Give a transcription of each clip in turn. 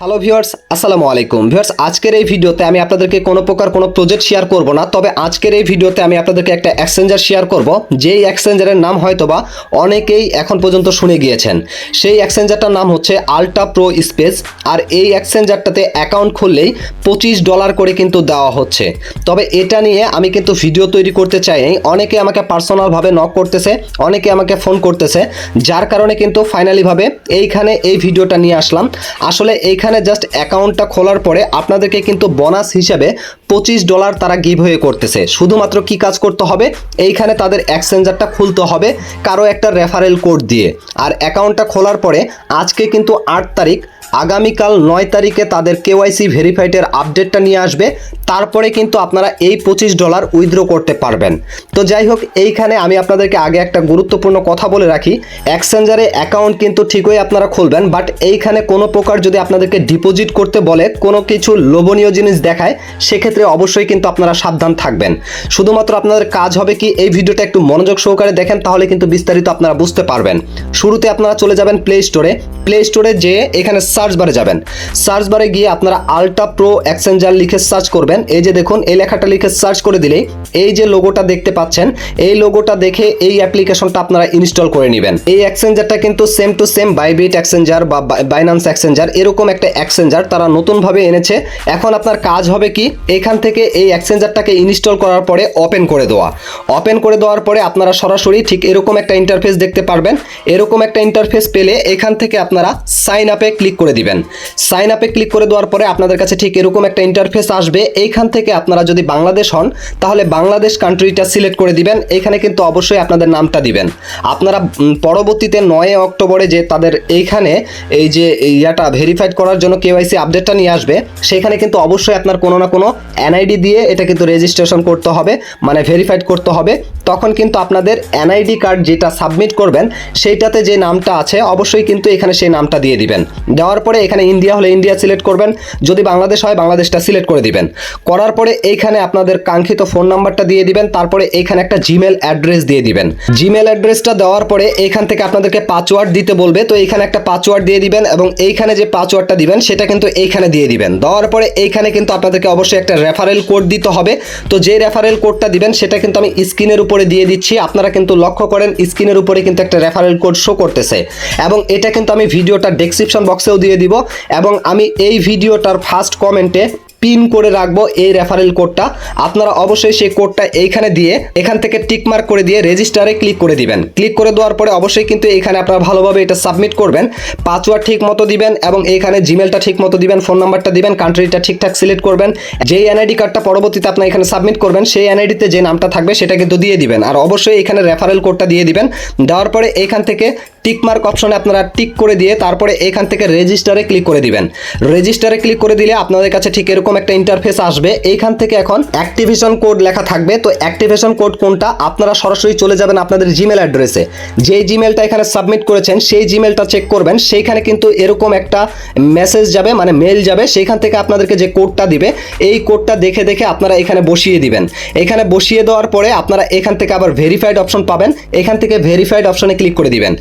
Hello viewers আসসালামু আলাইকুম। Viewers আজকের এই ভিডিওতে আমি আপনাদেরকে কোনো প্রকার কোনো প্রজেক্ট শেয়ার করব না, তবে আজকের এই ভিডিওতে আমি আপনাদেরকে একটা এক্সচেঞ্জার শেয়ার করব, যেই এক্সচেঞ্জারের নাম হয়তোবা অনেকেই এখন পর্যন্ত শুনে গিয়েছেন। সেই এক্সচেঞ্জারটার নাম হচ্ছে আলট্রা প্রো স্পেস আর এই এক্সচেঞ্জারটাতে অ্যাকাউন্ট খুললেই পঁচিশ ডলার করে কিন্তু দেওয়া হচ্ছে। তবে এটা নিয়ে আমি কিন্তু ভিডিও তৈরি করতে চাই অনেকে আমাকে পার্সোনালভাবে নক করতেছে, অনেকে আমাকে ফোন করতেছে, যার কারণে কিন্তু ফাইনালিভাবে এইখানে এই ভিডিওটা নিয়ে আসলাম। আসলে এইখানে জাস্ট অ্যাকাউন্টটা খোলার পরে আপনাদেরকে কিন্তু বোনাস হিসেবে পঁচিশ ডলার তারা গিভ হয়ে করতেছে। শুধুমাত্র কি কাজ করতে হবে? এইখানে তাদের এক্সচেঞ্জারটা খুলতে হবে কারও একটা রেফারেল কোড দিয়ে। আর অ্যাকাউন্টটা খোলার পরে আজকে কিন্তু আট তারিখ, আগামীকাল নয় তারিখে তাদের কেওয়াইসি ভেরিফাইডের আপডেটটা নিয়ে আসবে। তারপরে কিন্তু আপনারা এই পঁচিশ ডলার উইথড্র করতে পারবেন। তো যাই হোক, এইখানে আমি আপনাদেরকে আগে একটা গুরুত্বপূর্ণ কথা বলে রাখি। এক্সচেঞ্জারে অ্যাকাউন্ট কিন্তু ঠিকই আপনারা খুলবেন বাট এইখানে কোনো প্রকার যদি আপনাদেরকে ডিপোজিট করতে বলে, কোনো কিছু লোভনীয় জিনিস দেখায়, সেক্ষেত্রে অবশ্যই কিন্তু আপনারা সাবধান থাকবেন। শুধুমাত্র আপনাদের কাজ হবে কি, এই ভিডিওটা একটু মনোযোগ সহকারে দেখেন, তাহলে কিন্তু বিস্তারিত আপনারা বুঝতে পারবেন। শুরুতে আপনারা চলে যাবেন প্লে স্টোরে প্লে স্টোরে যেয়ে এখানে সার্চ বারে যাবেন। সার্চ বারে গিয়ে আপনারা আলট্রা প্রো এক্সচেঞ্জার লিখে সার্চ করবেন। এই যে দেখুন, এই লেখাটা লিখে সার্চ করে দিলেই এই যে লোগোটা দেখতে পাচ্ছেন, এই লোগোটা দেখে এই অ্যাপ্লিকেশনটা আপনারা ইনস্টল করে নেবেন। এই এক্সচেঞ্জারটা কিন্তু same to same Bybit exchanger বা বাইনান্স এক্সচেঞ্জার এরকম একটা এক্সচেঞ্জার তারা নতুনভাবে এনেছে। এখন আপনার কাজ হবে কি, এখান থেকে এই এক্সচেঞ্জারটাকে ইনস্টল করার পরে ওপেন করে দেওয়া। ওপেন করে দেওয়ার পরে আপনারা সরাসরি ঠিক এরকম একটা ইন্টারফেস দেখতে পারবেন। এরকম একটা ইন্টারফেস পেলে এখান থেকে আপনারা সাইন আপে ক্লিক করে দিবেন। সাইন আপে ক্লিক করে দেওয়ার পরে আপনাদের কাছে ঠিক এরকম একটা ইন্টারফেস আসবে। এইখান থেকে আপনারা যদি বাংলাদেশ হন, তাহলে বাংলাদেশ কান্ট্রিটা সিলেক্ট করে দিবেন। এখানে কিন্তু অবশ্যই আপনাদের নামটা দিবেন। আপনারা পরবর্তীতে নয় অক্টোবরে যে তাদের এইখানে এই যে ইয়াটা ভেরিফাইড করার জন্য কেওয়াইসি আপডেটটা নিয়ে আসবে, সেখানে কিন্তু অবশ্যই আপনার কোনো না কোনো এনআইডি দিয়ে এটা কিন্তু রেজিস্ট্রেশন করতে হবে মানে ভেরিফাইড করতে হবে। তখন কিন্তু আপনাদের এনআইডি কার্ড যেটা সাবমিট করবেন, সেইটাতে যে নামটা আছে, অবশ্যই কিন্তু এখানে সেই নামটা দিয়ে দিবেন। দেওয়ার পরে এখানে ইন্ডিয়া হলে ইন্ডিয়া সিলেক্ট করবেন। যদি বাংলাদেশ হয়, বাংলাদেশটা সিলেক্ট করে দিবেন। করার পরে এইখানে আপনাদের কাঙ্ক্ষিত ফোন নাম্বারটা দিয়ে দিবেন। তারপরে এইখানে একটা জিমেল অ্যাড্রেস দিয়ে দিবেন। জিমেল অ্যাড্রেসটা দেওয়ার পরে এইখান থেকে আপনাদেরকে পাসওয়ার্ড দিতে বলবে। তো এইখানে একটা পাসওয়ার্ড দিয়ে দিবেন এবং এইখানে যে পাসওয়ার্ডটা দিবেন, সেটা কিন্তু এইখানে দিয়ে দিবেন। দেওয়ার পরে এইখানে কিন্তু আপনাদেরকে অবশ্যই একটা রেফারেল কোড দিতে হবে। তো যে রেফারেল কোডটা দিবেন, সেটা কিন্তু আমি স্ক্রিনের উপরে দিয়ে দিচ্ছি, আপনারা কিন্তু লক্ষ্য করেন, স্ক্রিনের উপরে কিন্তু একটা রেফারেল কোড শো করতেছে। এবং এটা কিন্তু আমি ভিডিওটা ডেসক্রিপশন বক্সেও দিয়ে দিব, এবং আমি এই ভিডিওটার ফার্স্ট কমেন্টে পিন করে রাখব এই রেফারেল কোডটা আপনারা অবশ্যই সেই কোডটা এইখানে দিয়ে, এখান থেকে টিকমার্ক করে দিয়ে রেজিস্টারে ক্লিক করে দিবেন। ক্লিক করে দেওয়ার পরে অবশ্যই কিন্তু এইখানে আপনারা ভালোভাবে এটা সাবমিট করবেন। পাসওয়ার্ড ঠিক মতো দিবেন এবং এইখানে জিমেলটা ঠিক মতো দিবেন ফোন নাম্বারটা দিবেন কান্ট্রিটা ঠিকঠাক সিলেক্ট করবেন। যেই এনআইডি কার্ডটা পরবর্তীতে আপনার এখানে সাবমিট করবেন, সেই এনআইডিতে যে নামটা থাকবে সেটা কিন্তু দিয়ে দিবেন। আর অবশ্যই এখানে রেফারেল কোডটা দিয়ে দিবেন। দেওয়ার পরে এইখান থেকে টিকমার্ক অপশনে আপনারা টিক করে দিয়ে তারপরে এখান থেকে রেজিস্টারে ক্লিক করে দিবেন। রেজিস্টারে ক্লিক করে দিলে আপনাদের কাছে ঠিক এরকম একটা ইন্টারফেস আসবে। এইখান থেকে এখন অ্যাক্টিভেশন কোড লেখা থাকবে। তো অ্যাক্টিভেশন কোড কোনটা? আপনারা সরাসরি চলে যাবেন আপনাদের জিমেল অ্যাড্রেসে যেই জিমেলটা এখানে সাবমিট করেছেন, সেই জিমেলটা চেক করবেন। সেইখানে কিন্তু এরকম একটা মেসেজ যাবে মানে মেল যাবে। সেইখান থেকে আপনাদেরকে যে কোডটা দিবে, এই কোডটা দেখে দেখে আপনারা এখানে বসিয়ে দিবেন। এখানে বসিয়ে দেওয়ার পরে আপনারা এখান থেকে আবার ভেরিফাইড অপশন পাবেন। এখান থেকে ভেরিফাইড অপশনে ক্লিক করে দিবেন।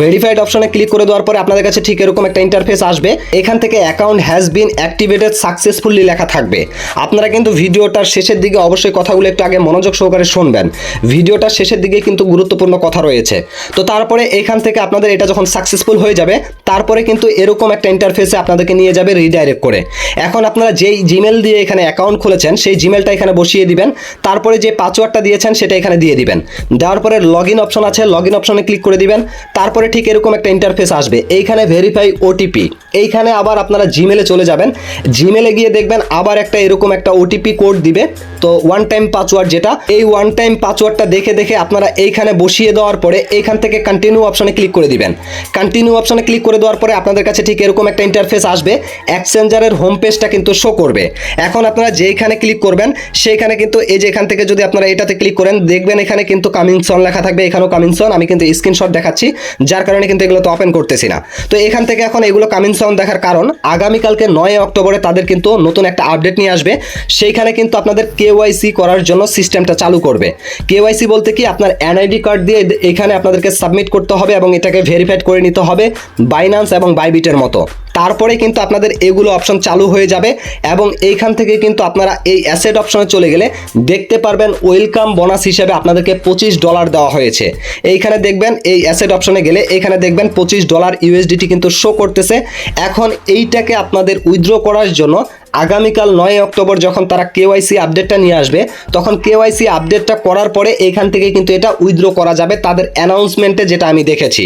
ভেরিফাইড অপশনে ক্লিক করে দেওয়ার পরে আপনাদের কাছে ঠিক এরকম একটা ইন্টারফেস আসবে। এখান থেকে account has been activated successfully লেখা থাকবে। আপনারা কিন্তু ভিডিওটার শেষের দিকে অবশ্যই কথাগুলো একটু আগে মনোযোগ সহকারে শুনবেন। ভিডিওটার শেষের দিকে কিন্তু গুরুত্বপূর্ণ কথা রয়েছে। তো তারপরে এখান থেকে আপনাদের এটা যখন সাকসেসফুল হয়ে যাবে, তারপরে কিন্তু এরকম একটা ইন্টারফেসে আপনাদেরকে নিয়ে যাবে রিডাইরেক্ট করে। এখন আপনারা যেই জিমেল দিয়ে এখানে অ্যাকাউন্ট খুলেছেন, সেই জিমেলটা এখানে বসিয়ে দিবেন। তারপরে যে পাসওয়ার্ডটা দিয়েছেন, সেটা এখানে দিয়ে দিবেন। দেওয়ার পরে লগ ইন অপশন আছে লগ ইন অপশনে ক্লিক করে দিবেন। তারপরে ঠিক এরকম একটা ইন্টারফেস আসবে। এইখানে ভেরিফাই ওটিপি এইখানে আবার আপনারা জিমেলে চলে যাবেন। জিমেলে গিয়ে দেখবেন আবার একটা এরকম একটা ওটিপি কোড দিবে। তো ওয়ান টাইম পাসওয়ার্ড যেটা, এই ওয়ান টাইম পাসওয়ার্ডটা দেখে দেখে আপনারা এইখানে বসিয়ে দেওয়ার পরে এইখান থেকে কন্টিনিউ অপশনে ক্লিক করে দিবেন। কন্টিনিউ অপশনে ক্লিক করে দেওয়ার পরে আপনাদের কাছে ঠিক এরকম একটা ইন্টারফেস আসবে। এক্সচেঞ্জারের হোম পেজটা কিন্তু শো করবে। এখন আপনারা যেইখানে ক্লিক করবেন, সেইখানে কিন্তু এই যে এখান থেকে যদি আপনারা এটাতে ক্লিক করেন, দেখবেন এখানে কিন্তু কামিং সন লেখা থাকবে, এখানেও কামিং সন আমি কিন্তু স্ক্রিনশট দেখাচ্ছি। যার কারণে কিন্তু এগুলো তো ওপেন করতেছি না। তো এখান থেকে এখন এগুলো কামিং সন দেখার কারণ, আগামীকালকে নয় অক্টোবরে তাদের কিন্তু নতুন একটা আপডেট নিয়ে আসবে। সেইখানে কিন্তু আপনাদের কেওয়াইসি করার জন্য সিস্টেমটা চালু করবে। কেওয়াইসি বলতে কি, আপনার এনআইডি কার্ড দিয়ে এখানে আপনাদেরকে সাবমিট করতে হবে এবং এটাকে ভেরিফাইড করে নিতে হবে বাইনান্স এবং বাইবিটের মতো। তারপরে কিন্তু আপনাদের এগুলো অপশন চালু হয়ে যাবে এবং এইখান থেকে কিন্তু আপনারা এই অ্যাসেট অপশনে চলে গেলে দেখতে পারবেন ওয়েলকাম বোনাস হিসেবে আপনাদেরকে পঁচিশ ডলার দেওয়া হয়েছে। এইখানে দেখবেন এই অ্যাসেট অপশনে গেলে এখানে দেখবেন পঁচিশ ডলার ইউএসডিটি কিন্তু শো করতেছে। এখন এইটাকে আপনাদের উইথড্র করার জন্য আগামীকাল নয় অক্টোবর যখন তারা কেওয়াইসি আপডেটটা নিয়ে আসবে, তখন কেওয়াইসি আপডেটটা করার পরে এইখান থেকে কিন্তু এটা উইথড্র করা যাবে তাদের অ্যানাউন্সমেন্টে যেটা আমি দেখেছি।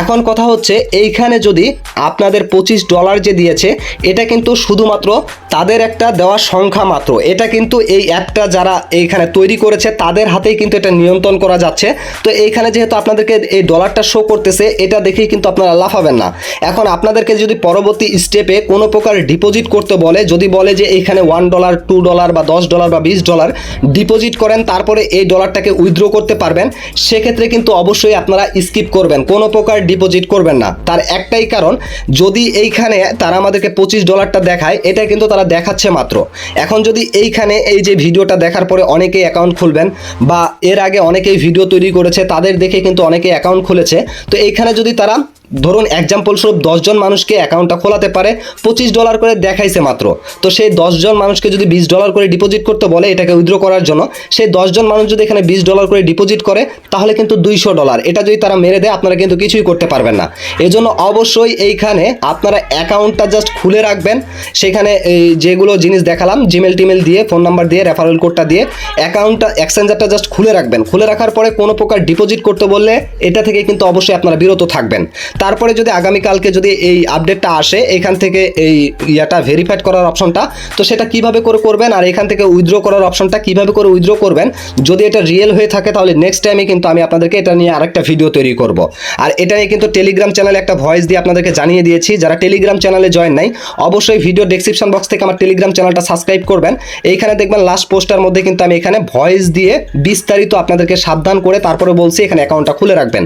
এখন কথা হচ্ছে, এইখানে যদি আপনাদের পঁচিশ ডলার যে দিয়েছে, এটা কিন্তু শুধুমাত্র তাদের একটা দেওয়া সংখ্যা মাত্র। এটা কিন্তু এই অ্যাপটা যারা এইখানে তৈরি করেছে, তাদের হাতেই কিন্তু এটা নিয়ন্ত্রণ করা যাচ্ছে। তো এইখানে যেহেতু আপনাদেরকে এই ডলারটা শো করতেছে, এটা দেখেই কিন্তু আপনারা লাফাবেন না। এখন আপনাদেরকে যদি পরবর্তী স্টেপে কোনো প্রকার ডিপোজিট করতে বলে, যদি বলে যে এখানে ওয়ান ডলার টু ডলার বা দশ ডলার বা বিশ ডলার ডিপোজিট করেন, তারপরে এই ডলারটাকে উইথড্র করতে পারবেন, সেক্ষেত্রে কিন্তু অবশ্যই আপনারা স্কিপ করবেন, কোনো প্রকার ডিপোজিট করবেন না। তার একটাই কারণ, যদি এইখানে তারা আমাদেরকে পঁচিশ ডলারটা দেখায়, এটা কিন্তু তারা দেখাচ্ছে মাত্র। এখন যদি এইখানে এই যে ভিডিওটা দেখার পরে অনেকেই অ্যাকাউন্ট খুলবেন, বা এর আগে অনেকেই ভিডিও তৈরি করেছে, তাদের দেখে কিন্তু অনেকেই অ্যাকাউন্ট খুলেছে, তো এইখানে যদি তারা ধরুন এক্সাম্পল স্বরূপ দশজন মানুষকে অ্যাকাউন্টটা খোলাতে পারে, পঁচিশ ডলার করে দেখাইছে মাত্র। তো সেই দশজন মানুষকে যদি বিশ ডলার করে ডিপোজিট করতে বলে এটাকে উইথড্র করার জন্য, সেই দশজন মানুষ যদি এখানে বিশ ডলার করে ডিপোজিট করে, তাহলে কিন্তু দুইশো ডলার এটা যদি তারা মেরে দেয়, আপনারা কিন্তু কিছুই করতে পারবেন না। এজন্য অবশ্যই এইখানে আপনারা অ্যাকাউন্টটা জাস্ট খুলে রাখবেন। সেখানে এই যেগুলো জিনিস দেখালাম জিমেল টিমেল দিয়ে ফোন নাম্বার দিয়ে রেফারেল কোডটা দিয়ে অ্যাকাউন্টটা এক্সচেঞ্জারটা জাস্ট খুলে রাখবেন। খুলে রাখার পরে কোনো প্রকার ডিপোজিট করতে বললে, এটা থেকে কিন্তু অবশ্যই আপনারা বিরত থাকবেন। তারপরে যদি আগামীকালকে যদি এই আপডেটটা আসে, এখান থেকে এই ইয়াটা ভেরিফাইড করার অপশনটা তো সেটা কীভাবে করে করবেন আর এখান থেকে উইথড্র করার অপশনটা কীভাবে করে উইথড্র করবেন, যদি এটা রিয়েল হয়ে থাকে তাহলে নেক্সট টাইমে কিন্তু আমি আপনাদেরকে এটা নিয়ে আরেকটা ভিডিও তৈরি করব। আর এটা নিয়ে কিন্তু টেলিগ্রাম চ্যানেলে একটা ভয়েস দিয়ে আপনাদেরকে জানিয়ে দিয়েছি, যারা টেলিগ্রাম চ্যানেলে জয়েন নাই, অবশ্যই ভিডিও ডেসক্রিপশন বক্স থেকে আমার টেলিগ্রাম চ্যানেলটা সাবস্ক্রাইব করবেন। এইখানে দেখবেন লাস্ট পোস্টার মধ্যে কিন্তু আমি এখানে ভয়েস দিয়ে বিস্তারিত আপনাদেরকে সাবধান করে তারপরে বলছি এখানে অ্যাকাউন্টটা খুলে রাখবেন।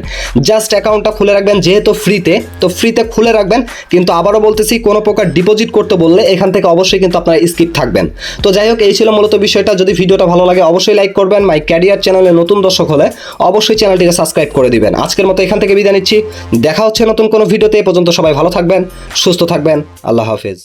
জাস্ট অ্যাকাউন্টটা খুলে রাখবেন, যেহেতু ফ্রিতে তো ফ্রিতে খুলে রাখবেন, কিন্তু আবারও বলতেছি, কোনো প্রকার ডিপোজিট করতে বললে এখান থেকে অবশ্যই কিন্তু আপনারা স্কিপ থাকবেন। তো যাই হোক, এই ছিল মূলত বিষয়টা। যদি ভিডিওটা ভালো লাগে, অবশ্যই লাইক করবেন। মাই ক্যারিয়ার চ্যানেলে নতুন দর্শক হলে অবশ্যই চ্যানেলটিকে সাবস্ক্রাইব করে দিবেন। আজকের মতো এখান থেকে বিদায় নিচ্ছি। দেখা হচ্ছে নতুন কোনো ভিডিওতে, এ পর্যন্ত সবাই ভালো থাকবেন, সুস্থ থাকবেন। আল্লাহ হাফেজ।